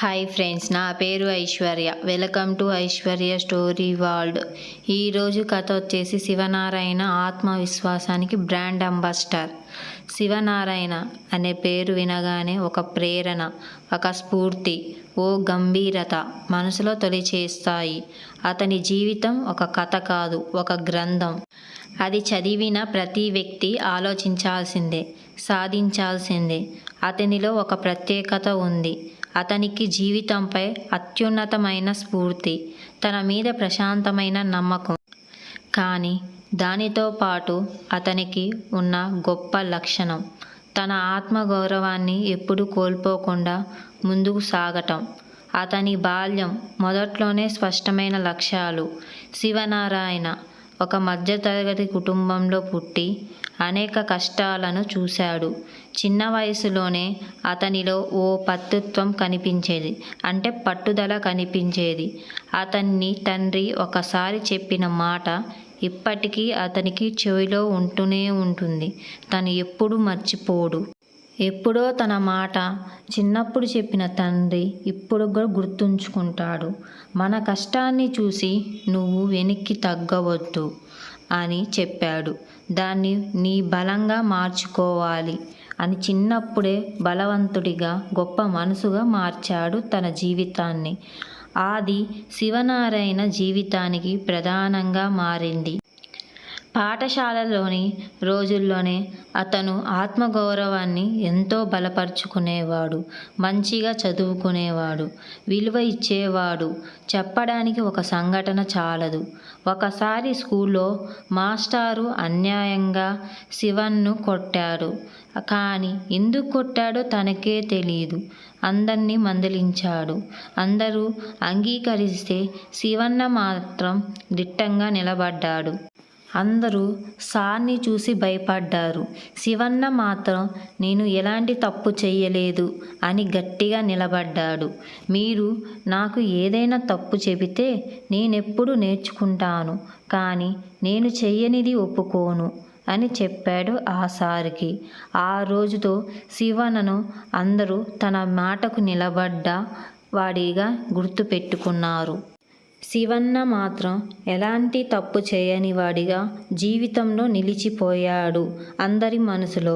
Hi friends నా పేరు Aishwarya. Welcome to Aishwarya story world ఈరోజు కథ వచ్చేసి శివనారాయణ ఆత్మవిశ్వాసానికి బ్రాండ్ అంబాసిడర్ శివనారాయణ అనే పేరు వినగానే ఒక ప్రేరణ ఒక స్ఫూర్తి ఓ గంభీరత మనసులో తొలిచేస్తాయి. అతని జీవితం ఒక కథ కాదు ఒక గ్రంథం. అది చదివిన ప్రతి వ్యక్తి ఆలోచించాల్సిందే సాధించాల్సిందే. అతనిలో ఒక ప్రత్యేకత ఉంది. అతనికి జీవితంపై అత్యున్నతమైన స్ఫూర్తి తన మీద ప్రశాంతమైన నమ్మకం. కానీ దానితో పాటు అతనికి ఉన్న గొప్ప లక్షణం తన ఆత్మగౌరవాన్ని ఎప్పుడు కోల్పోకుండా ముందుకు సాగటం. అతని బాల్యం మొదట్లోనే స్పష్టమైన లక్ష్యాలు. శివనారాయణ ఒక మధ్యతరగతి కుటుంబంలో పుట్టి అనేక కష్టాలను చూశాడు. చిన్న వయసులోనే అతనిలో ఓ పట్టుత్వం కనిపించేది అంటే పట్టుదల కనిపించేది. అతన్ని తండ్రి ఒకసారి చెప్పిన మాట ఇప్పటికీ అతనికి చెవిలో ఉంటూనే ఉంటుంది. తను ఎప్పుడు మర్చిపోడు. ఎప్పుడో తన మాట చిన్నప్పుడు చెప్పిన తండ్రి ఇప్పుడు కూడా గుర్తుంచుకుంటాడు. మన కష్టాన్ని చూసి నువ్వు వెనక్కి తగ్గవద్దు అని చెప్పాడు. దాన్ని నీ బలంగా మార్చుకోవాలి అని చిన్నప్పుడే బలవంతుడిగా గొప్ప మనసుగా మార్చాడు తన జీవితాన్ని. ఆది శివనారాయణ జీవితానికి ప్రధానంగా మారింది. పాఠశాలలోని రోజుల్లోనే అతను ఆత్మగౌరవాన్ని ఎంతో బలపరుచుకునేవాడు మంచిగా చదువుకునేవాడు విలువ ఇచ్చేవాడు. చెప్పడానికి ఒక సంఘటన చాలదు. ఒకసారి స్కూల్లో మాస్టారు అన్యాయంగా శివన్ను కొట్టాడు. కానీ ఎందుకు కొట్టాడో తనకే తెలియదు అందరినీ మందలించాడు. అందరూ అంగీకరిస్తే శివన్న మాత్రం దిట్టంగా నిలబడ్డాడు. అందరూ సార్ని చూసి భయపడ్డారు. శివన్న మాత్రం నేను ఎలాంటి తప్పు చెయ్యలేదు అని గట్టిగా నిలబడ్డాడు. మీరు నాకు ఏదైనా తప్పు చెబితే నేనెప్పుడు నేర్చుకుంటాను కానీ నేను చెయ్యనిది ఒప్పుకోను అని చెప్పాడు ఆ సారికి. ఆ రోజుతో శివన్నను అందరూ తన మాటకు నిలబడ్డ వాడిగా గుర్తుపెట్టుకున్నారు. శివన్న మాత్రం ఎలాంటి తప్పు చేయని వాడిగా జీవితంలో నిలిచిపోయాడు అందరి మనసులో.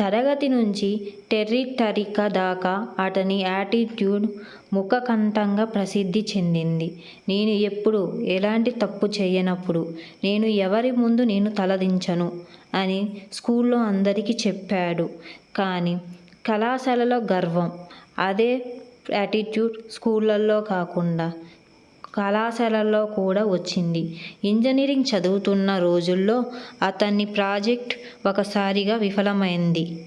తరగతి నుంచి టెర్రిటరిక దాకా అతని యాటిట్యూడ్ ముఖకంఠంగా ప్రసిద్ధి చెందింది. నేను ఎప్పుడు ఎలాంటి తప్పు చేయనప్పుడు నేను ఎవరి ముందు నేను తలదించను అని స్కూల్లో అందరికీ చెప్పాడు. కానీ కళాశాలలో గర్వం అదే యాటిట్యూడ్ స్కూళ్ళల్లో కాకుండా కళాశాలల్లో కూడా వచ్చింది. ఇంజనీరింగ్ చదువుతున్న రోజుల్లో అతన్ని ప్రాజెక్ట్ ఒకసారిగా విఫలమైంది.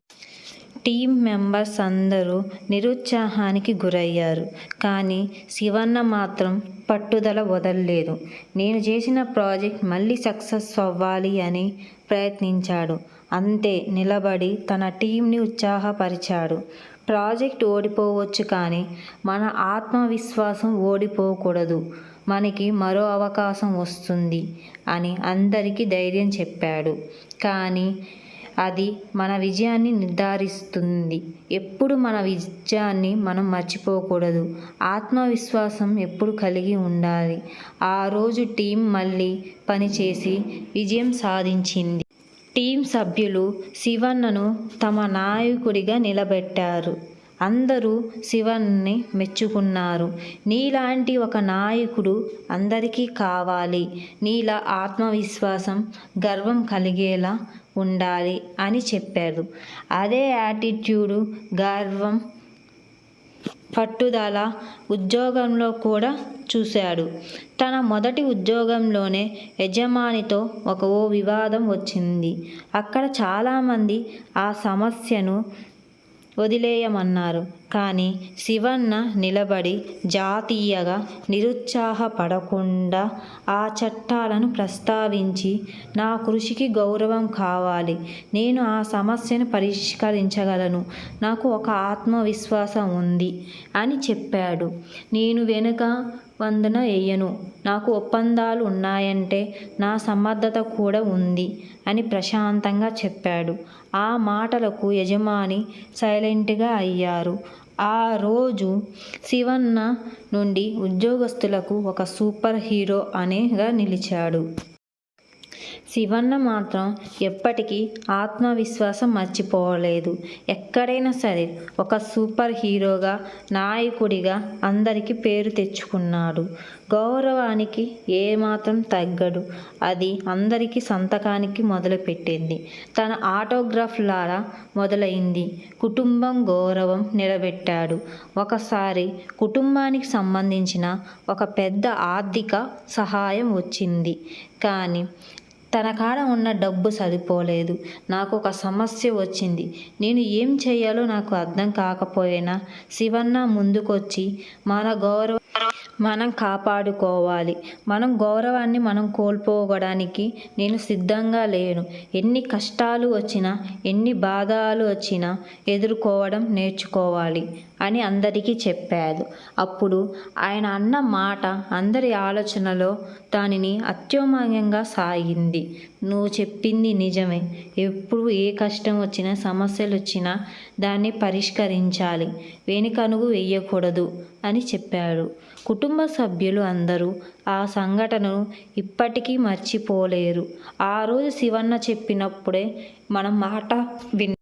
టీం మెంబర్స్ అందరూ నిరుత్సాహానికి గురయ్యారు. కానీ శివన్న మాత్రం పట్టుదల వదలలేదు. నేను చేసిన ప్రాజెక్ట్ మళ్ళీ సక్సెస్ అవ్వాలి అని ప్రయత్నించాడు. అంతే నిలబడి తన టీంని ఉత్సాహపరిచాడు. ప్రాజెక్ట్ ఓడిపోవచ్చు కానీ మన ఆత్మవిశ్వాసం ఓడిపోకూడదు. మనకి మరో అవకాశం వస్తుంది అని అందరికీ ధైర్యం చెప్పాడు. కానీ అది మన విజయాన్ని నిర్ధారిస్తుంది. ఎప్పుడు మన విజయాన్ని మనం మర్చిపోకూడదు. ఆత్మవిశ్వాసం ఎప్పుడు కలిగి ఉండాలి. ఆ రోజు టీం మళ్ళీ పనిచేసి విజయం సాధించింది. టీం సభ్యులు శివన్నను తమ నాయకుడిగా నిలబెట్టారు. అందరూ శివన్ని మెచ్చుకున్నారు. నీలాంటి ఒక నాయకుడు అందరికీ కావాలి. నీలా ఆత్మవిశ్వాసం గర్వం కలిగేలా ఉండాలి అని చెప్పారు. అదే యాటిట్యూడు గర్వం పట్టుదల ఉద్యోగంలో కూడా చూశాడు. తన మొదటి ఉద్యోగంలోనే యజమానితో ఒక ఓ వివాదం వచ్చింది. అక్కడ చాలామంది ఆ సమస్యను వదిలేయమన్నారు. కానీ శివన్న నిలబడి జాతీయగా నిరుత్సాహపడకుండా ఆ చట్టాలను ప్రస్తావించి నా కృషికి గౌరవం కావాలి. నేను ఆ సమస్యను పరిష్కరించగలను. నాకు ఒక ఆత్మవిశ్వాసం ఉంది అని చెప్పాడు. నేను వెనుక వందన వేయను నాకు ఒప్పందాలు ఉన్నాయంటే నా సమర్థత కూడా ఉంది అని ప్రశాంతంగా చెప్పాడు. ఆ మాటలకు యజమాని సైలెంట్గా అయ్యారు. ఆ రోజు శివన్న నుండి ఉద్యోగస్తులకు ఒక సూపర్ హీరో అనేగా నిలిచాడు. శివన్న మాత్రం ఎప్పటికీ ఆత్మవిశ్వాసం మర్చిపోలేదు. ఎక్కడైనా సరే ఒక సూపర్ హీరోగా నాయకుడిగా అందరికీ పేరు తెచ్చుకున్నాడు. గౌరవానికి ఏమాత్రం తగ్గడు. అది అందరికీ సంతకానికి మొదలుపెట్టింది. తన ఆటోగ్రాఫ్లారా మొదలైంది. కుటుంబం గౌరవం నిలబెట్టాడు. ఒకసారి కుటుంబానికి సంబంధించిన ఒక పెద్ద ఆర్థిక సహాయం వచ్చింది. కానీ తన కాడ ఉన్న డబ్బు సరిపోలేదు. నాకు ఒక సమస్య వచ్చింది. నేను ఏం చేయాలో నాకు అర్థం కాకపోయినా? శివన్న ముందుకొచ్చి మన గౌరవ మనం కాపాడుకోవాలి. మనం గౌరవాన్ని మనం కోల్పోవడానికి నేను సిద్ధంగా లేను. ఎన్ని కష్టాలు వచ్చినా ఎన్ని బాధలు వచ్చినా ఎదుర్కోవడం నేర్చుకోవాలి అని అందరికీ చెప్పాడు. అప్పుడు ఆయన అన్న మాట అందరి ఆలోచనలో దానిని అత్యోమయంగా సాగింది. నువ్వు చెప్పింది నిజమే. ఎప్పుడు ఏ కష్టం వచ్చినా సమస్యలు వచ్చినా దాన్ని పరిష్కరించాలి. వెనుకనుగు వేయకూడదు అని చెప్పాడు. కుటుంబ సభ్యులు అందరూ ఆ సంఘటనను ఇప్పటికీ మర్చిపోలేరు. ఆ రోజు శివన్న చెప్పినప్పుడే మన మాట విన్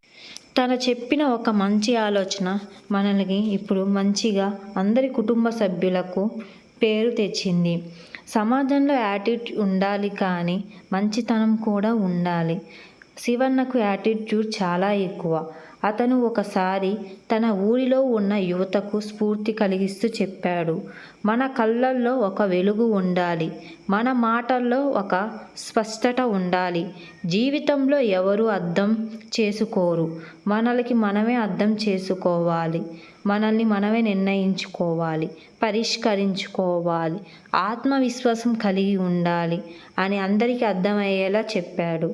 తన చెప్పిన ఒక మంచి ఆలోచన మనల్ని ఇప్పుడు మంచిగా అందరి కుటుంబ సభ్యులకు పేరు తెచ్చింది. సమాజంలో యాటిట్యూడ్ ఉండాలి కానీ మంచితనం కూడా ఉండాలి. శివన్నకు యాటిట్యూడ్ చాలా ఎక్కువ. అతను ఒకసారి తన ఊరిలో ఉన్న యువతకు స్ఫూర్తి కలిగిస్తూ చెప్పాడు. మన కళ్ళల్లో ఒక వెలుగు ఉండాలి. మన మాటల్లో ఒక స్పష్టత ఉండాలి. జీవితంలో ఎవరు అర్థం చేసుకోరు. మనలకి మనమే అర్థం చేసుకోవాలి. మనల్ని మనమే నిర్ణయించుకోవాలి. పరిష్కరించుకోవాలి. ఆత్మవిశ్వాసం కలిగి ఉండాలి అని అందరికీ అర్థమయ్యేలా చెప్పాడు.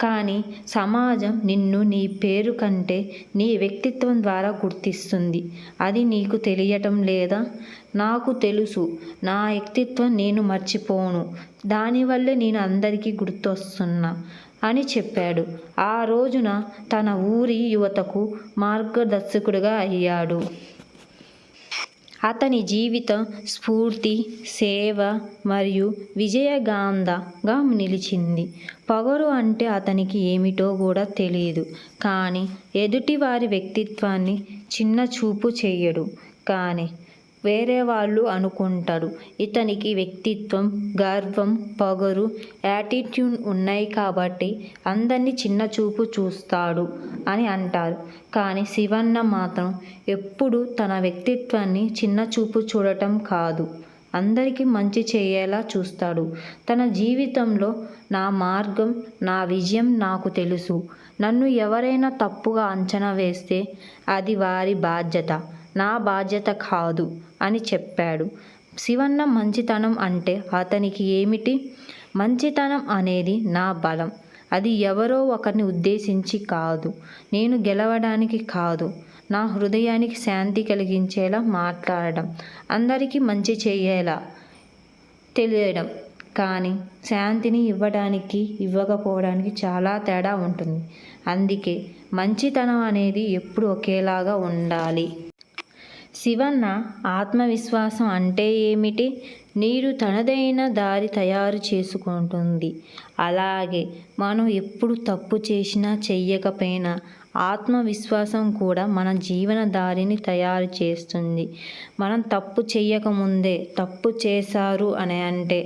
కానీ సమాజం నిన్ను నీ పేరు కంటే నీ వ్యక్తిత్వం ద్వారా గుర్తిస్తుంది. అది నీకు తెలియటం లేదా? నాకు తెలుసు. నా వ్యక్తిత్వం నేను మర్చిపోను. దానివల్లే నేను అందరికీ గుర్తొస్తున్నా అని చెప్పాడు. ఆ రోజున తన ఊరి యువతకు మార్గదర్శకుడిగా అయ్యాడు. అతని జీవితం స్ఫూర్తి సేవ మరియు విజయగాంధగా నిలిచింది. పొగరు అంటే అతనికి ఏమిటో కూడా తెలియదు కానీ ఎదుటివారి వ్యక్తిత్వాన్ని చిన్న చూపు చేయడు. కానీ వేరే వాళ్ళు అనుకుంటారు. ఇతనికి వ్యక్తిత్వం గర్వం పొగరు యాటిట్యూడ్ ఉన్నాయి కాబట్టి అందరినీ చిన్న చూపు చూస్తాడు అని అంటారు. కానీ శివన్న మాత్రం ఎప్పుడు తన వ్యక్తిత్వాన్ని చిన్న చూపు చూడటం కాదు. అందరికీ మంచి చేయేలా చూస్తాడు. తన జీవితంలో నా మార్గం నా విజయం నాకు తెలుసు. నన్ను ఎవరైనా తప్పుగా అంచనా వేస్తే అది వారి బాధ్యత. నా బాధ్యత కాదు అని చెప్పాడు. శివన్న మంచితనం అంటే అతనికి ఏమిటి? మంచితనం అనేది నా బలం. అది ఎవరో ఒకరిని ఉద్దేశించి కాదు. నేను గెలవడానికి కాదు. నా హృదయానికి శాంతి కలిగించేలా మాట్లాడడం అందరికీ మంచి చేయేలా తెలియడం. కానీ శాంతిని ఇవ్వడానికి ఇవ్వకపోవడానికి చాలా తేడా ఉంటుంది. అందుకే మంచితనం అనేది ఎప్పుడు ఒకేలాగా ఉండాలి. శివన్న ఆత్మవిశ్వాసం అంటే ఏమిటి? నీరు తనదైన దారి తయారు చేసుకుంటుంది. అలాగే మనం ఎప్పుడు తప్పు చేసినా చెయ్యకపోయినా ఆత్మవిశ్వాసం కూడా మన జీవన దారిని తయారు చేస్తుంది. మనం తప్పు చెయ్యకముందే తప్పు చేశారు అని అంటే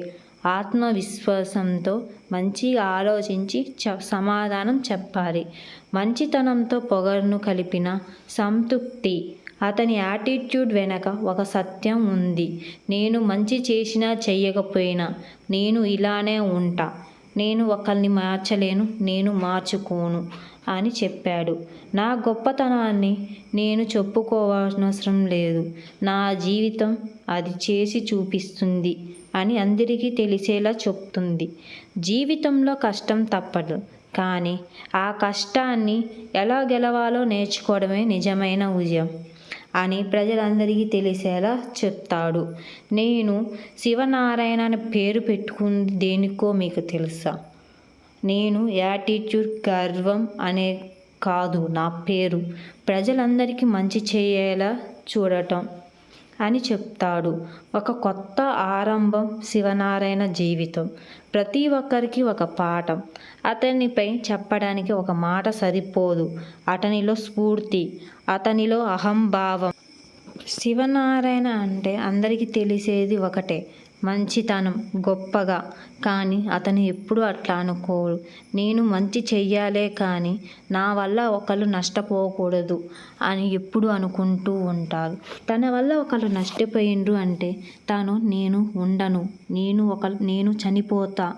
ఆత్మవిశ్వాసంతో మంచిగా ఆలోచించి చ సమాధానం చెప్పాలి. మంచితనంతో పొగరును కలిపిన సంతృప్తి అతని యాటిట్యూడ్ వెనక ఒక సత్యం ఉంది. నేను మంచి చేసినా చెయ్యకపోయినా నేను ఇలానే ఉంటా. నేను ఒకరిని మార్చలేను నేను మార్చుకోను అని చెప్పాడు. నా గొప్పతనాన్ని నేను చెప్పుకోవాల్సిన లేదు. నా జీవితం అది చేసి చూపిస్తుంది అని అందరికీ తెలిసేలా చెప్తుంది. జీవితంలో కష్టం తప్పదు కానీ ఆ కష్టాన్ని ఎలా గెలవాలో నేర్చుకోవడమే నిజమైన విజయం. అని ప్రజలందరికీ తెలిసేలా చెప్తాడు. నేను శివనారాయణ అని పేరు పెట్టుకుంది దేనికో మీకు తెలుసా? నేను యాటిట్యూడ్ గర్వం అనే కాదు నా పేరు. ప్రజలందరికీ మంచి చేయేలా చూడటం అని చెప్తాడు. ఒక కొత్త ఆరంభం శివనారాయణ జీవితం. ప్రతి ఒక్కరికి ఒక పాఠం. అతనిపై చెప్పడానికి ఒక మాట సరిపోదు. అతనిలో స్ఫూర్తి అతనిలో అహంభావం. శివనారాయణ అంటే అందరికీ తెలిసేది ఒకటే. మంచితనం గొప్పగా. కానీ అతను ఎప్పుడు అట్లా అనుకోడు. నేను మంచి చెయ్యాలే కానీ నా వల్ల ఒకళ్ళు నష్టపోకూడదు అని ఎప్పుడు అనుకుంటూ ఉంటారు తన వల్ల ఒకళ్ళు నష్టపోయిండ్రు అంటే తాను నేను ఉండను నేను ఒక నేను చనిపోతా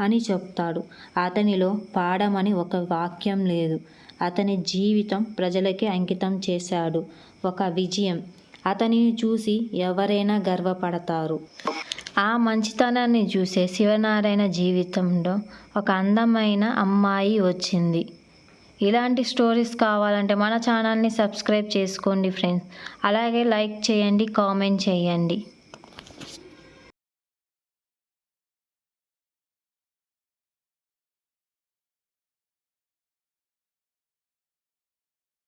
అని చెప్తాడు. అతనిలో పాడమని ఒక వాక్యం లేదు. అతని జీవితం ప్రజలకే అంకితం చేశాడు. ఒక విజయం. అతనిని చూసి ఎవరైనా గర్వపడతారు. ఆ మంచితనాన్ని చూసే శివనారాయణ జీవితంలో ఒక అందమైన అమ్మాయి వచ్చింది. ఇలాంటి స్టోరీస్ కావాలంటే మన ఛానల్ని సబ్స్క్రైబ్ చేసుకోండి ఫ్రెండ్స్. అలాగే లైక్ చేయండి కామెంట్ చేయండి.